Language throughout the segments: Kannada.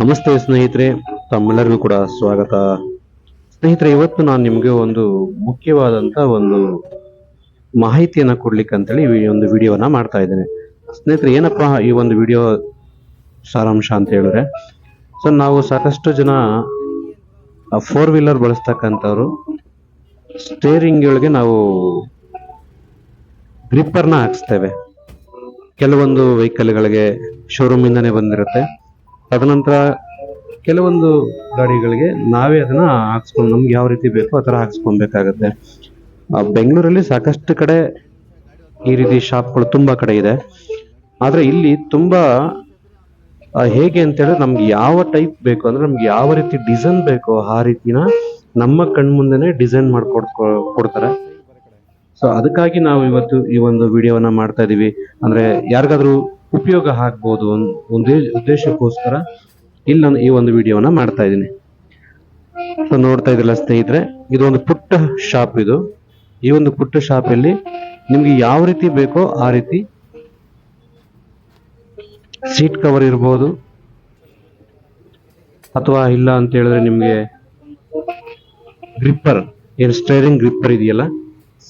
ನಮಸ್ತೆ ಸ್ನೇಹಿತರೆ, ತಮ್ಮೆಲ್ಲರಿಗೂ ಕೂಡ ಸ್ವಾಗತ. ಸ್ನೇಹಿತರೆ, ಇವತ್ತು ನಾನು ನಿಮಗೆ ಒಂದು ಮುಖ್ಯವಾದಂತ ಒಂದು ಮಾಹಿತಿಯನ್ನು ಕೊಡ್ಲಿಕ್ಕೆ ಅಂತೇಳಿ ಈ ಒಂದು ವಿಡಿಯೋನ ಮಾಡ್ತಾ ಇದ್ದೇನೆ. ಸ್ನೇಹಿತರೆ, ಏನಪ್ಪಾ ಈ ಒಂದು ವಿಡಿಯೋ ಸಾರಾಂಶ ಅಂತ ಹೇಳಿದ್ರೆ, ಸೊ ನಾವು ಸಾಕಷ್ಟು ಜನ ಫೋರ್ ವೀಲರ್ ಬಳಸ್ತಕ್ಕಂಥವ್ರು ಸ್ಟೇರಿಂಗ್ ಒಳಗೆ ನಾವು ಗ್ರಿಪ್ಪರ್ನ ಹಾಕಿಸ್ತೇವೆ. ಕೆಲವೊಂದು ವೆಹಿಕಲ್ಗಳಿಗೆ ಶೋರೂಮ್ ಬಂದಿರುತ್ತೆ. ತದನಂತರ ಕೆಲವೊಂದು ಗಾಡಿಗಳಿಗೆ ನಾವೇ ಅದನ್ನ ಹಾಕ್ಸ್ಕೊಂಡು ನಮ್ಗೆ ಯಾವ ರೀತಿ ಬೇಕೋ ಆ ಥರ ಹಾಕ್ಸ್ಕೊಬೇಕಾಗತ್ತೆ. ಬೆಂಗಳೂರಲ್ಲಿ ಸಾಕಷ್ಟು ಕಡೆ ಈ ರೀತಿ ಶಾಪ್ಗಳು ತುಂಬಾ ಕಡೆ ಇದೆ. ಆದರೆ ಇಲ್ಲಿ ತುಂಬಾ ಹೇಗೆ ಅಂತ ಹೇಳಿದ್ರೆ ನಮ್ಗೆ ಯಾವ ಟೈಪ್ ಬೇಕು ಅಂದ್ರೆ ನಮ್ಗೆ ಯಾವ ರೀತಿ ಡಿಸೈನ್ ಬೇಕೋ ಆ ರೀತಿನ ನಮ್ಮ ಕಣ್ಮುಂದೆನೆ ಡಿಸೈನ್ ಮಾಡ್ಕೊಡ್ ಕೊಡ್ತಾರೆ. ಸೊ ಅದಕ್ಕಾಗಿ ನಾವು ಇವತ್ತು ಈ ಒಂದು ವಿಡಿಯೋವನ್ನ ಮಾಡ್ತಾ ಇದೀವಿ. ಅಂದ್ರೆ ಯಾರಿಗಾದ್ರೂ ಉಪಯೋಗ ಆಗ್ಬೋದು ಒಂದ್- ಉದ್ದೇಶಕ್ಕೋಸ್ಕರ ಇಲ್ಲಿ ನಾನು ಈ ಒಂದು ವಿಡಿಯೋನ ಮಾಡ್ತಾ ಇದ್ದೀನಿ. ನೋಡ್ತಾ ಇದ್ರಲ್ಲ ಸ್ನೇಹಿತರೆ ಇದು ಒಂದು ಪುಟ್ಟ ಶಾಪ್ ಇದು. ಈ ಒಂದು ಪುಟ್ಟ ಶಾಪಲ್ಲಿ ನಿಮ್ಗೆ ಯಾವ ರೀತಿ ಬೇಕೋ ಆ ರೀತಿ ಸೀಟ್ ಕವರ್ ಇರ್ಬೋದು. ಅಥವಾ ಇಲ್ಲ ಅಂತ ಹೇಳಿದ್ರೆ ನಿಮ್ಗೆ ಗ್ರಿಪ್ಪರ್, ಏನು ಸ್ಟೈರಿಂಗ್ ಗ್ರಿಪ್ಪರ್ ಇದೆಯಲ್ಲ?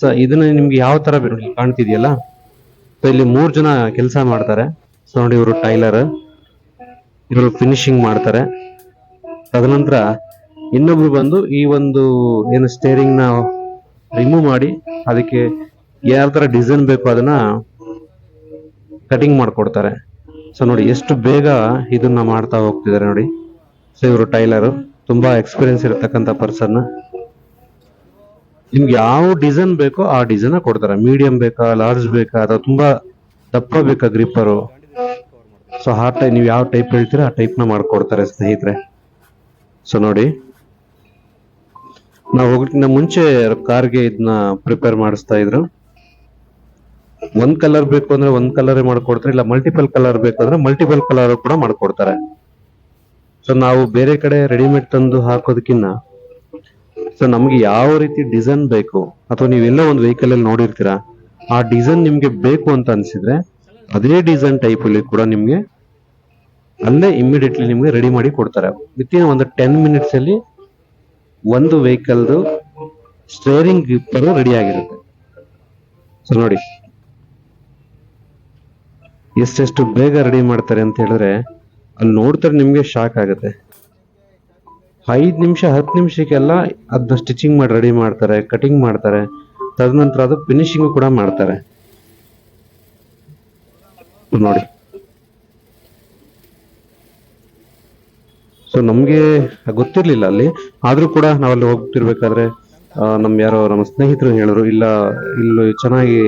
ಸೊ ಇದನ್ನ ನಿಮ್ಗೆ ಯಾವ ತರ ಕಾಣ್ತಿದೆಯಲ್ಲ? ಸೊ ಇಲ್ಲಿ ಮೂರ್ ಜನ ಕೆಲಸ ಮಾಡ್ತಾರೆ. ಸೊ ನೋಡಿ ಇವರು ಟೈಲರ್. ಇವರು ಫಿನಿಶಿಂಗ್ ಮಾಡ್ತಾರೆ. ತದನಂತರ ಇನ್ನೊಬ್ರು ಬಂದು ಈ ಒಂದು ಏನು ಸ್ಟೇರಿಂಗ್ನ ರಿಮೂವ್ ಮಾಡಿ, ಅದಕ್ಕೆ ಯಾವ ತರ ಡಿಸೈನ್ ಬೇಕು ಅದನ್ನ ಕಟಿಂಗ್ ಮಾಡಿಕೊಡ್ತಾರೆ. ಸೊ ನೋಡಿ ಎಷ್ಟು ಬೇಗ ಇದನ್ನ ಮಾಡ್ತಾ ಹೋಗ್ತಿದ್ದಾರೆ ನೋಡಿ. ಸೊ ಇವರು ಟೈಲರ್. ತುಂಬಾ ಎಕ್ಸ್ಪೀರಿಯನ್ಸ್ ಇರತಕ್ಕಂತ ಪರ್ಸನ್ ನಿಮ್ಗೆ ಯಾವ ಡಿಸೈನ್ ಬೇಕೋ ಆ ಡಿಸೈನ್ ಕೊಡ್ತಾರೆ. ಮೀಡಿಯಂ ಬೇಕಾ ಲಾರ್ಜ್ ಬೇಕಾ, ಅಥವಾ ತುಂಬಾ ದಪ್ಪ ಬೇಕಾ ಗ್ರಿಪ್ಪರು ಸೊ ಆ ಟೈಪ್ ನೀವು ಯಾವ ಟೈಪ್ ಹೇಳ್ತೀರಾ, ಆ ಟೈಪ್ನ ಮಾಡ್ಕೊಡ್ತಾರೆ ಸ್ನೇಹಿತರೆ. ಸೊ ನೋಡಿ. ನಾವು ಹೋಗ್ಲಿಕ್ಕಿಂತ ಮುಂಚೆ ಕಾರ್ಗೆ ಇದನ್ನ ಪ್ರಿಪೇರ್ ಮಾಡಿಸ್ತಾ ಇದ್ರು. ಒಂದ್ ಕಲರ್ ಬೇಕು ಅಂದ್ರೆ ಒಂದ್ ಕಲರ್ ಮಾಡ್ಕೊಡ್ತಾರೆ, ಇಲ್ಲ ಮಲ್ಟಿಪಲ್ ಕಲರ್ ಬೇಕು ಅಂದ್ರೆ ಮಲ್ಟಿಪಲ್ ಕಲರ್ ಕೂಡ ಮಾಡ್ಕೊಡ್ತಾರೆ. ಸೊ ನಾವು ಬೇರೆ ಕಡೆ ರೆಡಿಮೇಡ್ ತಂದು ಹಾಕೋದಕ್ಕಿಂತ ಸೊ ನಮ್ಗೆ ಯಾವ ರೀತಿ ಡಿಸೈನ್ ಬೇಕು ಅಥವಾ ನೀವೆಲ್ಲ ಒಂದು ವೆಹಿಕಲ್ ಅಲ್ಲಿ ನೋಡಿರ್ತೀರಾ, ಆ ಡಿಸೈನ್ ನಿಮ್ಗೆ ಬೇಕು ಅಂತ ಅನ್ಸಿದ್ರೆ ಅದೇ ಡಿಸೈನ್ ಟೈಪ್ ಅಲ್ಲಿ ಕೂಡ ನಿಮ್ಗೆ ಅಲ್ಲೇ ಇಮಿಡಿಯೇಟ್ಲಿ ನಿಮ್ಗೆ ರೆಡಿ ಮಾಡಿ ಕೊಡ್ತಾರೆ. ವಿತ್ ಇನ್ ಒಂದು ಟೆನ್ ಮಿನಿಟ್ಸ್ ಅಲ್ಲಿ ಒಂದು ವೆಹಿಕಲ್ದು ಸ್ಟೇರಿಂಗ್ ಗ್ರಿಪ್ಪರು ರೆಡಿ ಆಗಿರುತ್ತೆ. ಸೊ ನೋಡಿ. ಎಷ್ಟೆಷ್ಟು ಬೇಗ ರೆಡಿ ಮಾಡ್ತಾರೆ ಅಂತ ಹೇಳಿದ್ರೆ, ಅಲ್ಲಿ ನೋಡ್ತಾರೆ ನಿಮ್ಗೆ ಶಾಕ್ ಆಗುತ್ತೆ. ಐದ್ ನಿಮಿಷ, ಹತ್ತು ನಿಮಿಷಕ್ಕೆಲ್ಲ ಅದನ್ನ ಸ್ಟಿಚಿಂಗ್ ಮಾಡಿ ರೆಡಿ ಮಾಡ್ತಾರೆ ಕಟಿಂಗ್ ಮಾಡ್ತಾರೆ. ತದನಂತರ ಅದು ಫಿನಿಶಿಂಗ್ ಕೂಡ ಮಾಡ್ತಾರೆ. ನೋಡಿ. ಸೊ ನಮಗೆ ಗೊತ್ತಿರಲಿಲ್ಲ ಅಲ್ಲಿ. ಆದರೂ ಕೂಡ ನಾವಲ್ಲಿ ಹೋಗ್ತಿರ್ಬೇಕಾದ್ರೆ ನಮ್ಮ ನಮ್ ಯಾರೋ ನಮ್ಮ ಸ್ನೇಹಿತರು ಹೇಳರು, ಇಲ್ಲ, ಇಲ್ಲಿ ಚೆನ್ನಾಗಿ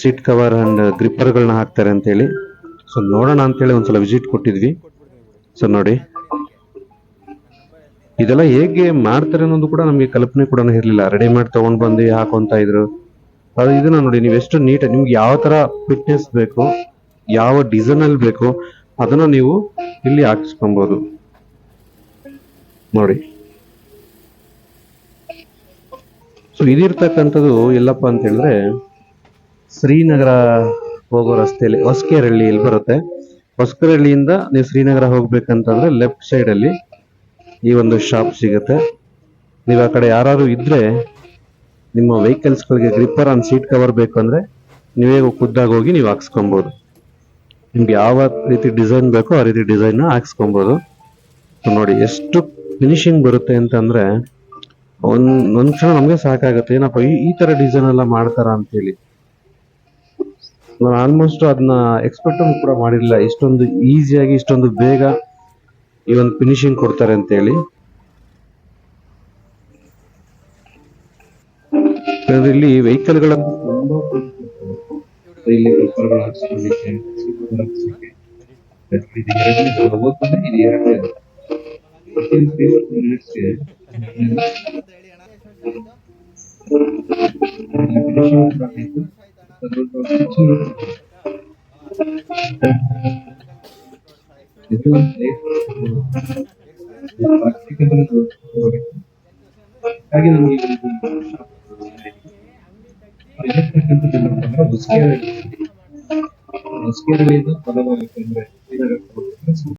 ಸೀಟ್ ಕವರ್ ಅಂಡ್ ಗ್ರಿಪ್ಪರ್ಗಳನ್ನ ಹಾಕ್ತಾರೆ ಅಂತ ಹೇಳಿ ಸೊ ನೋಡೋಣ ಅಂತೇಳಿ ಒಂದ್ಸಲ ವಿಸಿಟ್ ಕೊಟ್ಟಿದ್ವಿ. ಸೊ ನೋಡಿ. ಇದೆಲ್ಲ ಹೇಗೆ ಮಾಡ್ತಾರೆ ಅನ್ನೋದು ಕೂಡ ನಮಗೆ ಕಲ್ಪನೆ ಕೂಡ ಇರಲಿಲ್ಲ. ರೆಡಿಮೇಡ್ ತಗೊಂಡ್ ಬಂದು ಹಾಕೊಂತ ಇದ್ರು. ಅದು ಇದನ್ನ ನೋಡಿ, ನೀವು ಎಷ್ಟು ನೀಟ್ ನಿಮ್ಗೆ ಯಾವ ತರ ಫಿಟ್ನೆಸ್ ಬೇಕು, ಯಾವ ಡಿಸೈನ್ ಅಲ್ಲಿ ಬೇಕು, ಅದನ್ನ ನೀವು ಇಲ್ಲಿ ಹಾಕಿಸ್ಕೊಬಹುದು ನೋಡಿ. ಸೊ ಇದಿರ್ತಕ್ಕಂಥದ್ದು ಎಲ್ಲಪ್ಪ ಅಂತ ಹೇಳಿದ್ರೆ, ಶ್ರೀನಗರ ಹೋಗೋ ರಸ್ತೆಯಲ್ಲಿ ಹೊಸಕೆರಳ್ಳಿ ಇಲ್ಲಿ ಬರುತ್ತೆ. ಹೊಸಕೆರಳ್ಳಿಯಿಂದ ನೀವು ಶ್ರೀನಗರ ಹೋಗ್ಬೇಕಂತಂದ್ರೆ ಲೆಫ್ಟ್ ಸೈಡ್ ಅಲ್ಲಿ ಈ ಒಂದು ಶಾಪ್ ಸಿಗುತ್ತೆ. ನೀವು ಆ ಕಡೆ ಯಾರು ಇದ್ರೆ ನಿಮ್ಮ ವೆಹಿಕಲ್ಸ್ಗಳಿಗೆ ಗಳಿಗೆ ಗ್ರಿಪ್ಪರ್ ಆನ್ ಸೀಟ್ ಕವರ್ ಬೇಕು ಅಂದ್ರೆ ನೀವೇ ಖುದ್ದಾಗಿ ಹೋಗಿ ನೀವು ಹಾಕ್ಸ್ಕೊಬೋದು. ನಿಮ್ಗೆ ಯಾವ ರೀತಿ ಡಿಸೈನ್ ಬೇಕೋ ಆ ರೀತಿ ಡಿಸೈನ್ ಹಾಕ್ಸ್ಕೊಬೋದು. ನೋಡಿ, ಎಷ್ಟು ಫಿನಿಶಿಂಗ್ ಬರುತ್ತೆ ಅಂತಂದ್ರೆ ಒಂದು, ಒಂದ್ ಕ್ಷಣ ನಮ್ಗೆ ಸಾಕಾಗುತ್ತೆ. ಏನಪ್ಪ, ಈ ತರ ಡಿಸೈನ್ ಎಲ್ಲ ಮಾಡ್ತಾರ ಅಂತ ಹೇಳಿ ನಾನು ಆಲ್ಮೋಸ್ಟ್ ಅದನ್ನ ಎಕ್ಸ್ಪೆಕ್ಟ್ ಕೂಡ ಮಾಡಿರಲಿಲ್ಲ. ಇಷ್ಟೊಂದು ಈಸಿಯಾಗಿ ಇಷ್ಟೊಂದು ಬೇಗ ಈ ಒಂದು ಫಿನಿಶಿಂಗ್ ಕೊಡ್ತಾರೆ ಅಂತ ಹೇಳಿ ಯಾಕಂದ್ರೆ ಇಲ್ಲಿ ವೆಹಿಕಲ್ Within ಇದು. ಹಾಗೆ ನಮಗೆ ಹೊಸಕೆರೆ ಹೊಸಕೆರೆಯಿಂದ ಬಲಭಾಗಕ್ಕೆ ಅಂದ್ರೆ